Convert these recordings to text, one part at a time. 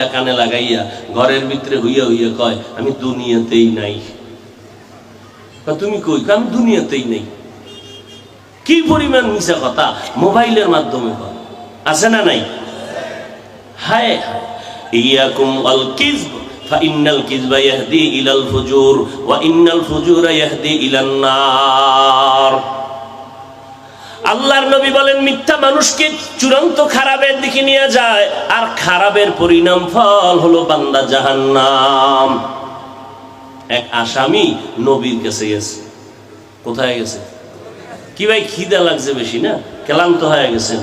কানে লাগাইয়া ঘরের ভিতরে হইয়া হইয়া কয় আমি দুনিয়াতেই নাই কয়, তুমি কই কয়, আমি দুনিয়াতেই নাই কি পরিমাণ মিশা কথা মোবাইলের মাধ্যমে কয় আছে না নাই হায় হায় ইয়াকুম আল কিযব فإن الكذب يهدي إلى الفجور وإن الفجور يهدي إلى النار আল্লাহর নবী বলেন, মিথ্যা মানুষকে চূড়ান্ত খারাপের দিকে নিয়ে যায়, আর খারাপের পরিণাম ফল হলো বান্দা জাহান্নাম। এক আসামি নবীর কাছে গেছে। কোথায় গেছে? কি ভাই, খিদা লাগছে বেশি না? ক্লান্ত হয়ে গেছেন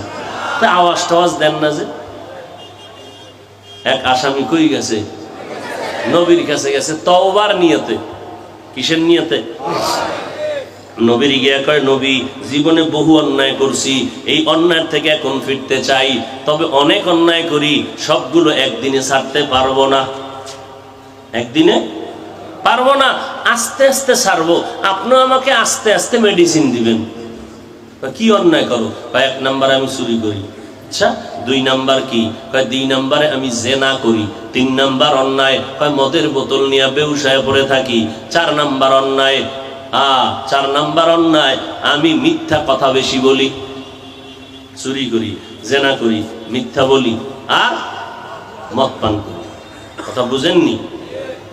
তা আওয়াজ টাওয়াজ দেন না যে। এক আসামি কই গেছে? নবীর কাছে গেছে, তওবার নিয়তে। কিসের নিয়তে? নবীর গিয়া কয়, নবী, জীবনে বহু অন্যায় করছি, এই অন্যায় থেকে এখন ফিরতে চাই। তবে অনেক অন্যায় করি, সবগুলো একদিনে ছাড়তে পারব না। একদিনে? পারব না, আস্তে আস্তে ছাড়বো। আপনিও আমাকে আস্তে আস্তে মেডিসিন দিবেন। কি অন্যায় করো? এক নাম্বার আমি চুরি করি। আচ্ছা দুই নাম্বার কি? দুই নাম্বারে আমি জেনা করি। তিন নাম্বার অন্যায়। কয়, মদের বোতল নিয়ে বেউসায় পড়ে থাকি। চার নাম্বার অন্যায়। আ, চার নাম্বার অন্যায়, আমি মিথ্যা কথা বেশি বলি। চুরি করি, জেনা করি, মিথ্যা বলি, আর মদ পান করি। কথা বুঝেননি?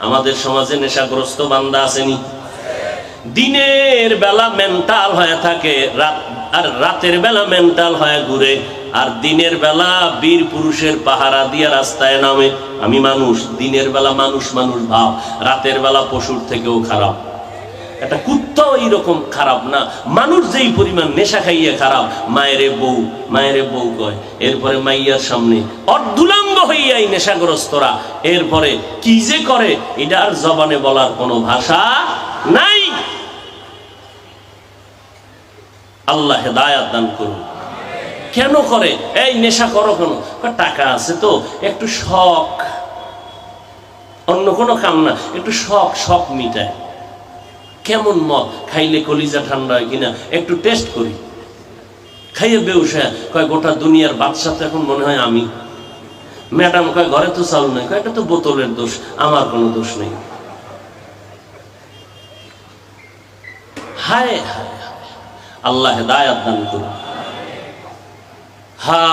আমাদের সমাজে নেশাগ্রস্ত বান্দা আসেনি। দিনের বেলা মেন্টাল হয়ে থাকে আর রাতের বেলা মেন্টাল হয়ে ঘুরে, আর দিনের বেলা বীর পুরুষের পাহারা দিয়ে রাস্তায় নামে। আমি মানুষ, দিনের বেলা মানুষ মানুষ ভাব, রাতের বেলা পশুর থেকেও খারাপ। একটা কুত্তাও এইরকম খারাপ না। মানুষ যেই পরিমাণ নেশা খাইয়ে খারাপ, মায়েরে বউ মায়েরে বউ কয়, এরপরে মাইয়ার সামনে অর্ধুলাঙ্গ হইয়াই নেশাগ্রস্তরা, এরপরে কি যে করে, এটা আর জবানে বলার কোনো ভাষা নাই। আল্লাহ হেদায়াত দান করুন। কেন করে? এই নেশা করো কেন? টাকা আছে তো, একটু শখ। অন্য কোনো কাম না, একটু শখ শখ মিটায়। কেমন মদ খাইলে কলিজা ঠান্ডা হয় কিনা একটু টেস্ট করি। খাইয়ে বেউসা কয়, গোটা দুনিয়ার বাদশা তো এখন মনে হয় আমি। ম্যাডাম কয়, ঘরে তো চাউল নাই। কয়, এটা তো বোতলের দোষ, আমার কোনো দোষ নেই। হায়। আল্লাহ হেদায়াত দান করুন। হা,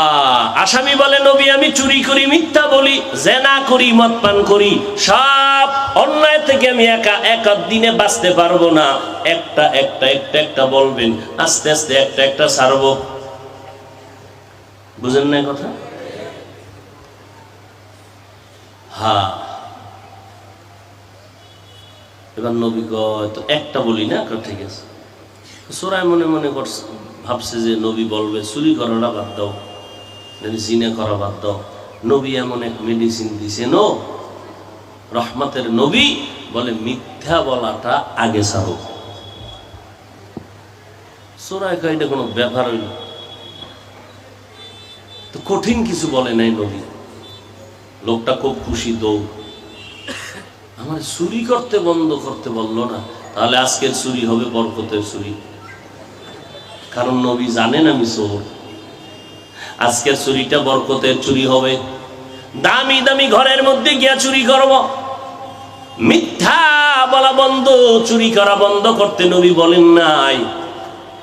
আসামি বলে, নবী, আমি চুরি করি, মিথ্যা বলি, জেনা করি, মদ পান করি, সব অন্যায় থেকে আমি একা একা দিনে বাঁচতে পারব না। একটা একটা একটা একটা বলবেন, আস্তে আস্তে একটা একটা ছাড়বো। বুঝেন না কথা? হা এবার নবী কয়, তো একটা বলি না? ঠিক আছে। সোরাই মনে মনে করছে, ভাবছে যে নবী বলবে, চুরি করাটা বাদ দাও জিনে করা বাদ দাও। নবী এমন এক মেডিসিন দিছে, নো রহমতের নবী বলে, মিথ্যা বলাটা আগে কয় এটা কোনো ব্যাপার হইল তো কঠিন কিছু বলে নাই নবী। লোকটা খুব খুশি, দৌড়। আমার চুরি করতে, বন্ধ করতে বলল না, তাহলে আজকের চুরি হবে, বরকতের চুরি। কারণ নবী জানেন আমি চোর। আজকের চুরিটা বরকতের চুরি হবে। দামি দামি ঘরের মধ্যে গিয়া চুরি করব। মিথ্যা বলা বন্ধ, চুরি করা বন্ধ করতে নবী বলেন নাই।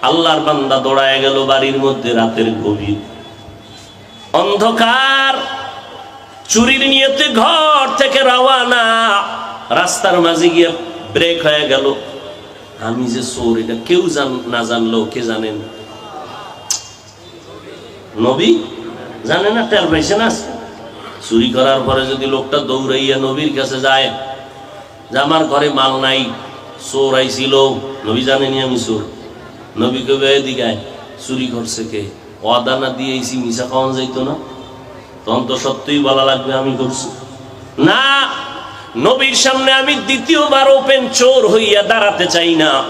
আল্লাহর বান্দা দৌড়ায় গেল বাড়ির মধ্যে রাতের গভীর। অন্ধকার, চুরির নিয়তে ঘর থেকে রওয়ানা রাস্তার মাঝে গিয়ে ব্রেক হয়ে গেল। আমি যে চোর, এটা কেউ জান, না জানলো, কে জানেন? নবী? জানে না টের পাইছে না? চুরি করার পরে যদি লোকটা দৌড়াইয়া নবীর কাছে যায় যে আমার ঘরে মাল নাই, চোর আইছিল, নবী জানেনি আমি চোর। নবী কবে দিগায় চুরি করছে কে? ওয়াদা না দিয়েছি মিশা খাওয়ান যাইতো না? তখন তো সত্যিই বলা লাগবে, আমি করছি। না, নবীর সামনে আমি দ্বিতীয়বার ওপেন চোর হইয়া দাঁড়াতে চাই না।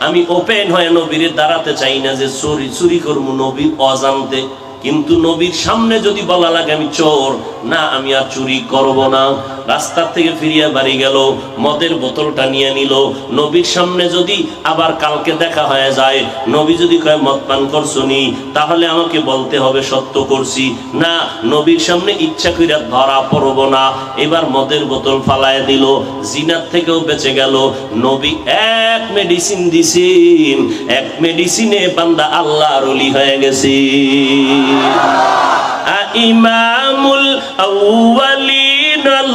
আমি ওপেন হয়ে নবীর দাঁড়াতে চাই না যে, চুরি চুরি করব নবীর অজান্তে। কিন্তু নবীর সামনে যদি বলা লাগে, আমি চোর, না, আমি আর চুরি করব না। রাস্তার থেকে ফিরিয়া বাড়ি গেল, মদের বোতলটা নিয়ে নিল। নবীর সামনে যদি আবার কালকে দেখা হয়ে যায়, নবী যদি কয়, মদ পান করছ নি? তাহলে আমাকে বলতে হবে, সত্য করছি। না, নবীর সামনে ইচ্ছা কইরা ধরা পড়ব না। এবার মদের বোতল ফালায় দিল, জিনার থেকেও বেঁচে গেল। নবী এক মেডিসিন দিছেন, এক মেডিসিনে বান্দা আল্লাহর অলি হয়ে গেছে। ইমামুল আউয়ালিন আল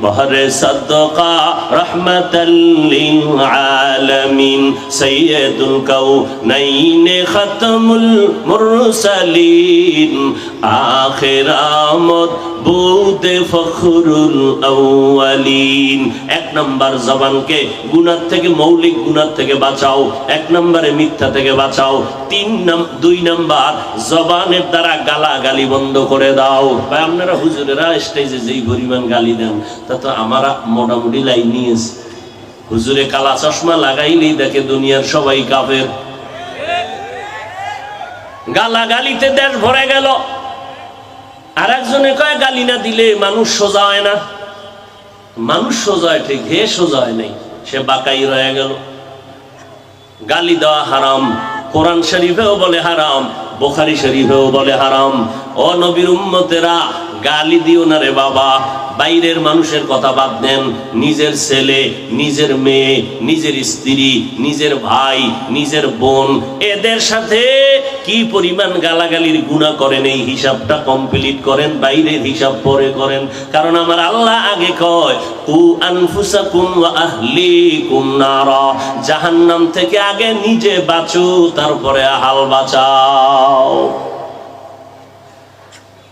বহরে সদকা রহমাতাল লিল আলামিন সাইয়্যিদুল কাউনাইন খাতমুল মুরসালিন আখির আমদ বুদে ফখরুল আউয়ালিন এক নাম্বার জবানকে গুনার থেকে মৌলিক গুনার থেকে বাঁচাও এক নম্বরে মিথ্যা থেকে বাঁচাও তিন দুই নাম্বার জবানের দ্বারা গালাগালি বন্ধ করে দাও. ভাই, আপনারা হুজুরেরা স্টেজে যেই পরিমাণ গালি দেন, তা তো আমারা মোটামুটি লাইন নিয়েছে হুজুরে কালা চশমা লাগাইলেই দেখে দুনিয়ার সবাই কাফের। গালাগালিতে দেশ ভরে গেল। আর একজনে কয়, গালি না দিলে মানুষ সোজা হয় না। মানুষ সোজা হয় ঠিক, হে সোজা হয় নাই, সে বাকাই রয়ে গেল। গালি দেওয়া হারাম, কোরআন শরীফেও বলে হারাম, বোখারি শরীফেও বলে হারাম। ও নবীর উম্মতেরা গালি দিও না রে বাবা। বাইরের মানুষের কথা বাদ দেন। নিজের ছেলে, নিজের মেয়ে, নিজের স্ত্রী, নিজের ভাই, নিজের বোন, এদের সাথে কি পরিমাণ গালাগালির গুণা করেন, এই হিসাবটা কমপ্লিট করেন, বাইরের হিসাব পরে করেন। কারণ আমার আল্লাহ আগে কয়, কু আনফুসাকুম জাহান্নাম থেকে আগে নিজে বাঁচো, তারপরে আহাল বাঁচাও।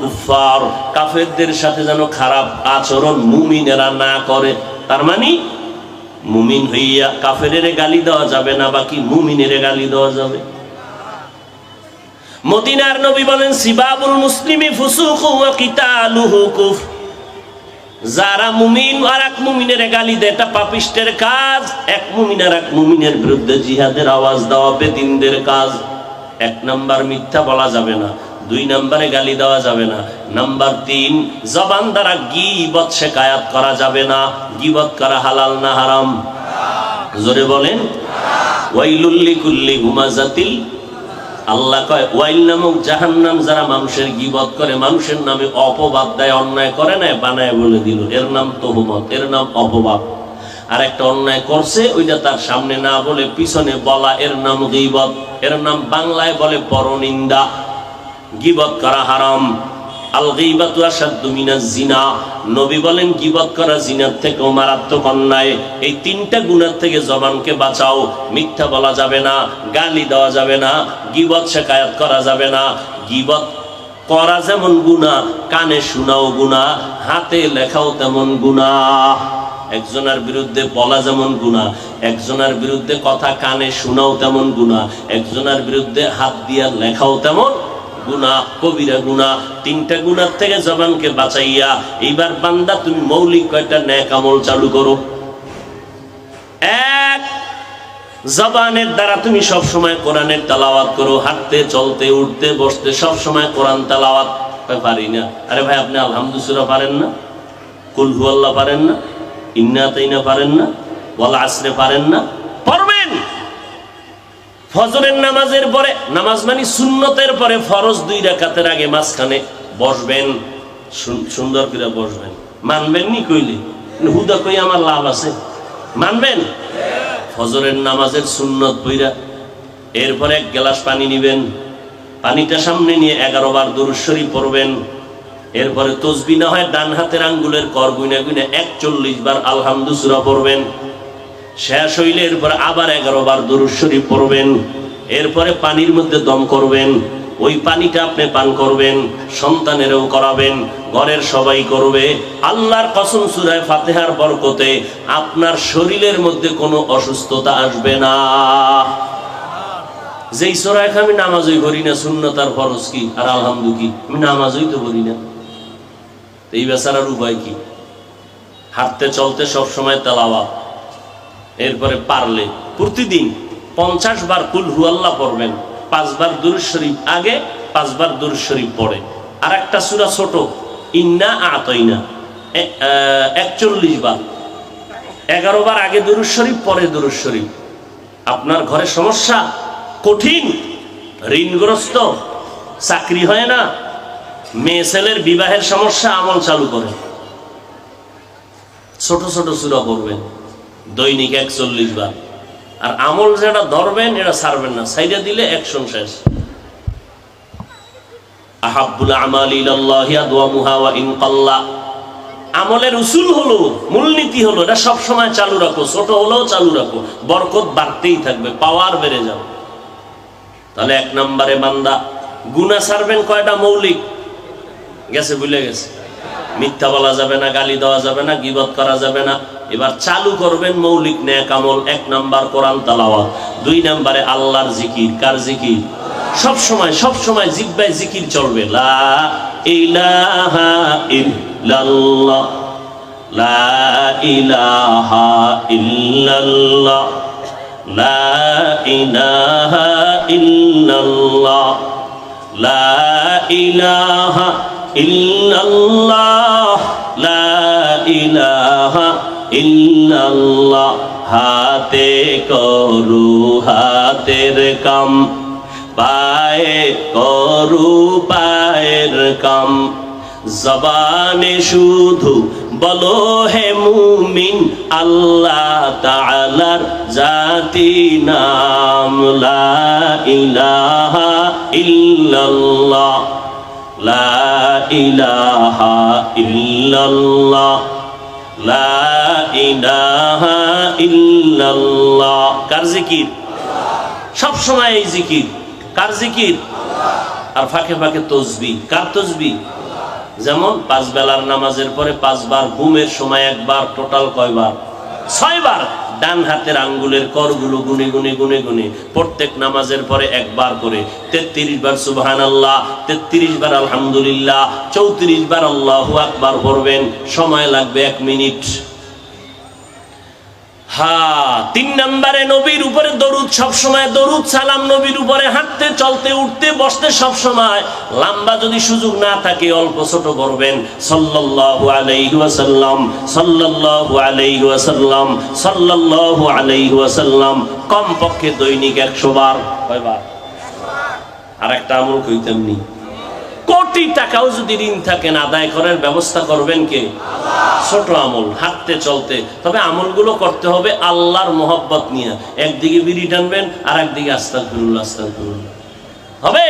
কুফার কাফেরদের সাথে যেন খারাপ আচরণ মুমিনেরা না করে। তার মানে মুমিন হইয়া কাফেরের গালি দেওয়া যাবে না, বাকি মুমিনের গালি দেওয়া যাবে। মদিনার নবী বলেন, সিবাবুল মুসলিমি যারা মুমিন আর এক মুমিনের গালি দেয়, এটা কাজ। এক মুমিন আর এক মুমিনের বিরুদ্ধে জিহাদের আওয়াজ দেওয়া বেদিনদের কাজ। এক নাম্বার মিথ্যা বলা যাবে না, দুই নাম্বারে গালি দেওয়া যাবে না। নাম্বার তিন, জবান দ্বারা গিবত শেখায়াত করা যাবে না, গিবত করা হালাল না হারাম? জোরে বলেন। ওয়াইলুল্লি কুল্লি হুমাজাতিল। আল্লাহ কয়, ওয়াইল নামক জাহান্নাম যারা মানুষের গিবত করে, মানুষের নামে অপবাদ দেয়, অন্যায় করে না বানায় বলে দিল। এর নাম তহমত, এর নাম অপবাদ। আর একটা অন্যায় করছে, ওইটা তার সামনে না বলে পিছনে বলা এর নাম গিবত। এর নাম বাংলায় বলে পরনিন্দা। গিবত করা হারাম। আল জিনা। নবী বলেন করা জিনার থেকেও মারাত্মক অন্যায়। এই তিনটা গুণার থেকে জবানকে বাঁচাও। মিথ্যা বলা যাবে না, গালি দেওয়া যাবে না করা যাবে না। করা যেমন কানে শোনাও গুণা হাতে লেখাও তেমন গুণা একজনের বিরুদ্ধে বলা যেমন গুণা একজনের বিরুদ্ধে কথা কানে শোনাও তেমন গুণা একজনের বিরুদ্ধে হাত দিয়া লেখাও তেমন গুণা কবিরা গুণা তিনটা গুণার থেকে জবানকে বাঁচাইয়া, এইবার বান্দা তুমি মৌলিক কয়টা ন্যাক আমল চালু করো? এক, জবানের দ্বারা তুমি সব সময় কোরআনের তালাওয়াত করো, হাঁটতে, চলতে, উঠতে, বসতে, সব সময় কোরআন তালাওয়াত। পারি না। আরে ভাই, আপনি আলহামদুসুরা পারেন না? কুলহু আল্লাহ পারেন না? ইন্না পারেন না, ওয়াল আসরে পারেন না পড়বেন ফজরের নামাজের পরে, নামাজ মানে সুন্নতের পরে ফরজ দুই আগে মাঝখানে বসবেন সুন্দর করে বসবেন। মানবেন নি কইলে? হুদা কই আমার লাভ আছে? মানবেন? ফজরের নামাজের সুন্নত বইরা এরপরে এক গ্লাস পানি নিবেন, পানিটা সামনে নিয়ে এগারো বার দরুশ্বরী পড়বেন এরপরে তসবি না হয় ডান হাতের আঙ্গুলের কর গুনে গুনে একচল্লিশ বার আলহামদু সুরা পড়বেন। শেষ হইলে এরপরে আবার এগারো বার দরুদ শরীফ পড়বেন। এরপরে পানির মধ্যে দম করবেন। ওই পানিটা আপনি পান করবেন, সন্তানেরও করাবেন, ঘরের সবাই করবে। আল্লাহর কসম সুরায় ফাতেহার বরকতে আপনার শরীরের মধ্যে কোনো অসুস্থতা আসবে না। যেই সোরায় আমি নামাজই করি না শূন্যতার ফরজ কি? আর আলহামদু কি? আমি নামাজই তো করি না। এই বেচারার উপায় কি? হাঁটতে, চলতে সব সময় তেলাওয়া এরপরে পারলে প্রতিদিন পঞ্চাশ বার কুল হুয়াল্লাহ পড়বেন পাঁচবার দুরুজ শরীফ আগে পাঁচবার দুরুজ শরীফ পড়ে আর একটা সুরা ছোট, ইন্না আতইনা একচল্লিশ বার। এগারো বার আগে দুরুজ শরীফ, পরে দুরুজ শরীফ। আপনার ঘরে সমস্যা? কঠিন। ঋণগ্রস্ত। চাকরি হয় না। মেয়ে ছেলের বিবাহের সমস্যা আমল চালু করে। ছোট ছোট সুরা করবেন দৈনিক একচল্লিশ বার। আর আমল যেটা ধরবেন, এটা ছাড়বেন না সাইডে দিলে অ্যাকশন শেষ। আমলের উসুল হলো, মূলনীতি হলো, এটা সব সময় চালু রাখো, ছোট হলেও চালু রাখো। বরকত বাড়তেই থাকবে, পাওয়ার বেড়ে যাবে। তাহলে এক নম্বরে বান্দা গুনা ছাড়বেন কয়টা মৌলিক? গেছে, ভুলে গেছে। মিথ্যা বলা যাবে না, গালি দেওয়া যাবে না, গিবত করা যাবে না। এবার চালু করবেন মৌলিক ন্যাক আমল, এক নাম্বার কোরআন তালাওয়া দুই নাম্বারে আল্লাহর জিকির। কার জিকির? সব সময় সব সময় জিব্বায় জিকির চলবে। লা ইলাহা ইল্লাল্লাহ, লা ইলাহা ইল্লাল্লাহ, লা ইলাহা ইল্লাল্লাহ, লা ইলাহা লা ইলাহা হাতে করু হাতের কাম, পায়ে করু পায়ের কাম। জবানে শুধু বলো, হে মুমিন, আল্লাহ তাআলার জাতি নাম, লা ইলাহা ইল্লাল্লাহ। লা ইলাহা ইল্লাল্লাহ। লা ইলাহা ইল্লাল্লাহ। কার জিকির? সব সময় এই জিকির। কার জিকির? আর ফাঁকে ফাঁকে তসবি। কার তসবি? যেমন পাঁচ বেলার নামাজের পরে পাঁচবার ঘুমের সময় একবার, টোটাল কয়বার? ছয়বার। ডান হাতের আঙ্গুলের করগুলো গুনে গুনে গুনে গুনে প্রত্যেক নামাজের পরে একবার করে। তেত্রিশ বার সুবহান আল্লাহ তেত্রিশ বার আলহামদুলিল্লাহ, চৌত্রিশ বার আল্লাহ আকবার করবেন সময় লাগবে এক মিনিট। হ্যাঁ তিন নম্বরে নবীর উপরে দরুদ সব সময় দরুদ সালাম নবীর উপরে, হাঁটতে, চলতে, উঠতে, বসতে সব সময় লম্বা যদি সুযোগ না থাকে, অল্প ছোট করবেন। সাল্লাল্লাহু আলাইহি ওয়াসাল্লাম, সাল্লাল্লাহু আলাইহি ওয়াসাল্লাম, সাল্লাল্লাহু আলাইহি ওয়াসাল্লাম। কম পক্ষে দৈনিক 100 বার। কয়বার? আর একটা আমল কইতাম কোটি টাকাও যদি ঋণ থাকেন আদায় করার ব্যবস্থা করবেন কে? ছোট আমল, হাঁটতে, চলতে। তবে আমলগুলো করতে হবে আল্লাহর মোহব্বত নিয়ে। একদিকে বিড়ি টানবেন আর একদিকে আস্তাক আস্তাকুল্লা আস্তাক ফিরুল্লাহ হবে?